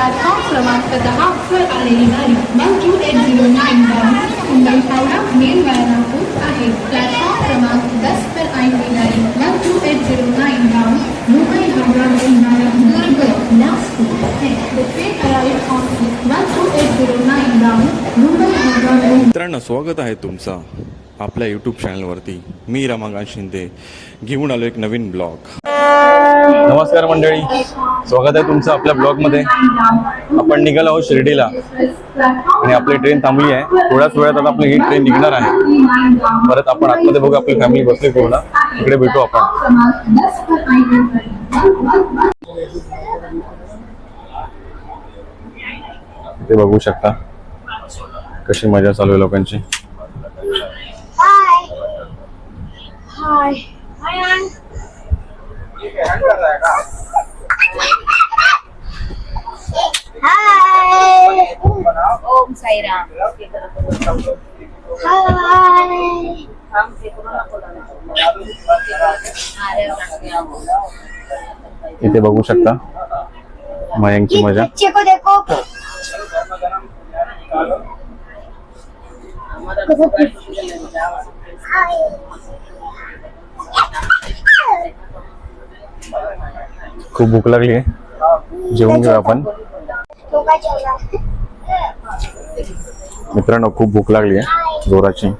Platform क्रमांक दहावर आलेली गाडी one two eight zero nine गाडी मुंबई हावडा आहे प्लॅटफॉर्म क्रमांक दस पर आएगी गाड़ी वन टू एट नाइन गाड़ी मुंबई हावड़ा दुर्ग नागपुर है वन टू एट गाड़ी मुंबई मित्रांनो स्वागत आहे तुमचं आपल्या यूट्यूब चॅनलवरती मी रमाकांत शिंदे. घेऊन आलो एक नवीन ब्लॉग नमस्कार मंडळी. स्वागत आहे तुमचं आपल्या ब्लॉगमध्ये. आपण निघालो आहोत शिर्डीला. आणि आपली ट्रेन थांबली आहे. थोड्याच वेळात आता आपली ही ट्रेन निघणार आहे. परत आपण आतमध्ये बघू आपली फॅमिली बसली पूर्ण. इकडे भेटू आपण. ते बघू शकता. कशी मजा चालू आहे लोकांची. Hi. Hi, Om Sairam Hi. इथे बघू शकता. मयंकची मजा. देखो. खूप भूक लागली आहे. जेवून घेऊ आपण. मित्रांनो खूप भूक लागली आहे जोराची.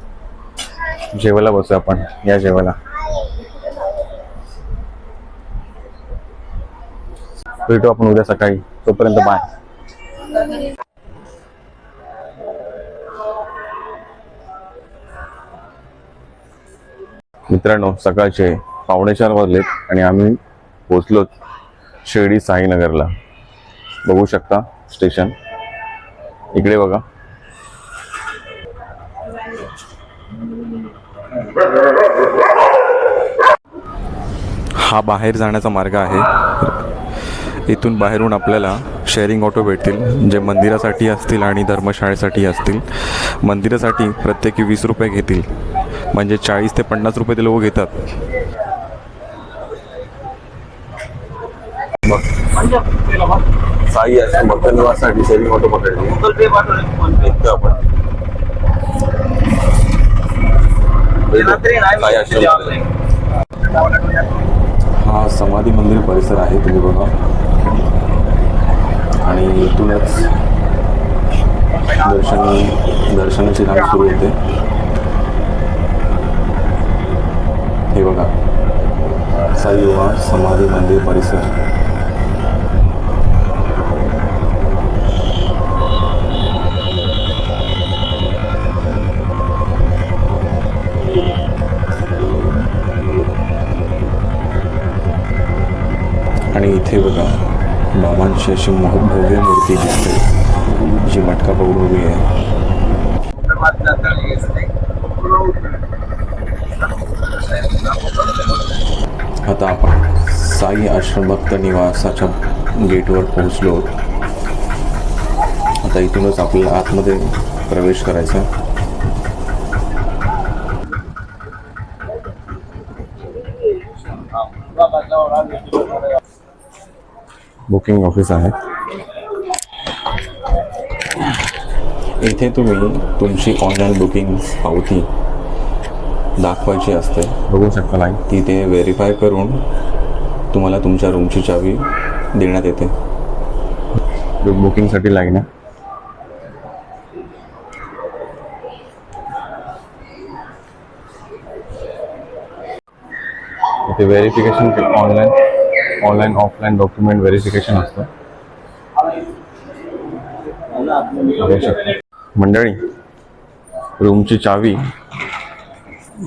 जेवायला बसू आपण. या जेवायला. भेटू आपण उद्या सकाळी. तोपर्यंत बाय मित्रांनो सकाळचे पावणेचार वाजलेत आणि आम्ही पोचलो शिर्डी साईनगरला. बघू शकता स्टेशन. इकडे बघा. हा बाहेर जाण्याचा मार्ग आहे. इथून बाहेरून आपल्याला शेअरिंग ऑटो भेटतील जे मंदिरासाठी असतील आणि धर्मशाळेसाठी असतील. मंदिरासाठी प्रत्येकी वीस रुपये घेतील. म्हणजे चाळीस ते पन्नास रुपये ते लोक घेतात. साई असं भक्त निवाससाठी शेअरिंग ऑटो पकडली आपण. हा समाधी मंदिर परिसर आहे तुम्ही बघा. आणि इथूनच दर्शन दर्शनाची रांग सुरू होते. हे बघा. साईबाबा समाधी मंदिर परिसर. इथे बघा बाबांची अशी भव्य मूर्ती दिसते. जी मटका पकडून उभी आहे. आता आपण साई आश्रम भक्त निवासाच्या गेटवर पोहोचलो. आता इथूनच आपल्याला आतमध्ये प्रवेश करायचा आहे. बुकिंग ऑफिस आहे. इथे तुम्ही तुमची ऑनलाईन बुकिंग पावती दाखवायची असते. बघू शकता लाईन तिथे व्हेरीफाय करून तुम्हाला तुमच्या रूमची चावी देण्यात येते. बुकिंगसाठी लाईन आहे. इथे verification online online offline document verification असतं. मंडळी रूमची चावी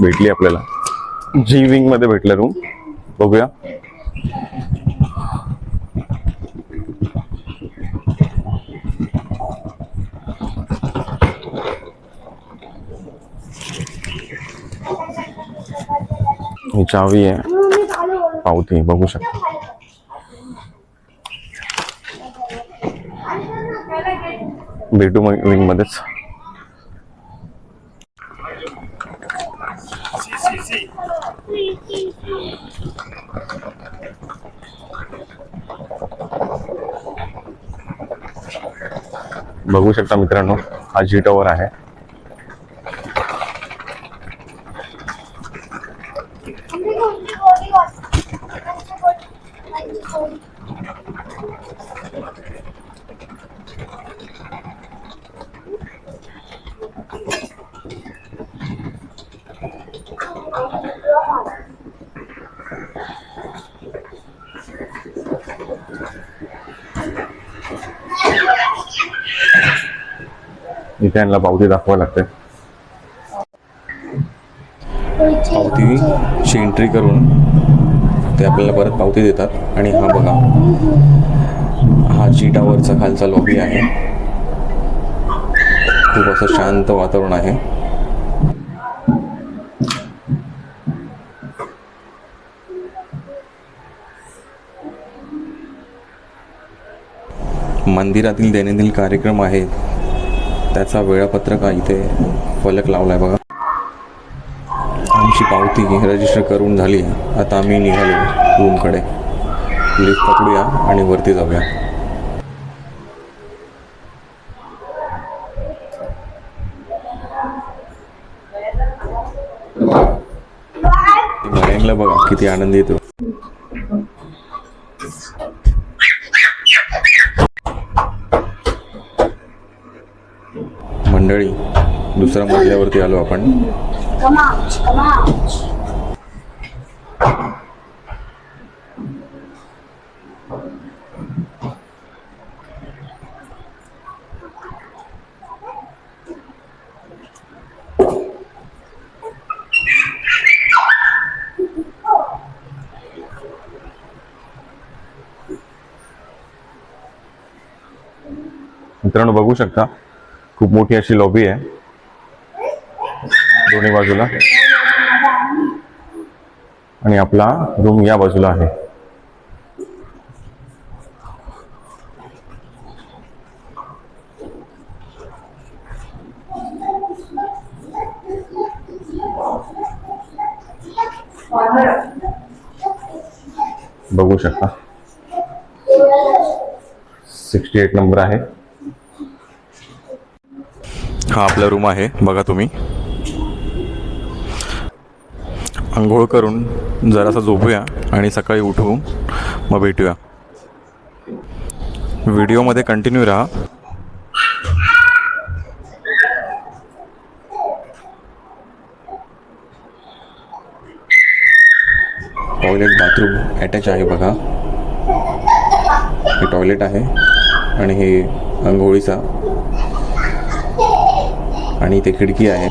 भेटली आपल्याला. जी विंगमध्ये भेटलं रूम बघूया. चावी आहे. पावती बघू शकता. भेटू मग विंगमध्येच बघू शकता मित्रांनो हा जी टॉवर आहे. इथे यांना पावती दाखवावी लागते. पावतीची एंट्री करून ते आपल्याला परत पावती देतात. आणि हा बघा हा जी टावरचा खालचा लॉबी आहे. खूप असं शांत वातावरण आहे. मंदिरातील दैनंदिन कार्यक्रम आहेत. त्याचा वेळापत्रक इथे. फलक लावलाय बघा. आमची पावती रजिस्टर करून झाली. आता आम्ही निघालो रूमकडे लिफ्ट पकडूया आणि वरती जाऊया. बघा किती आनंद येतो. मंडळी दुसऱ्या मजल्यावरती आलो आपण Come on, come on. मित्रांनो बघू शकता खूप मोठी अशी लॉबी आहे. दोन्ही बाजूला. आणि आपला रूम या बाजूला आहे. बघू शकता. सिक्स्टी एट नंबर आहे. हा आपला रूम आहे. बघा तुम्ही. आंघोळ करून जरासा झोपूया आणि सकाळी उठवून मग भेटूया. व्हिडिओमध्ये कंटिन्यू राहा. टॉयलेट बाथरूम अटॅच आहे बघा. हे टॉयलेट आहे आणि हे आंघोळीचा आणि इथे खिडकी आहे.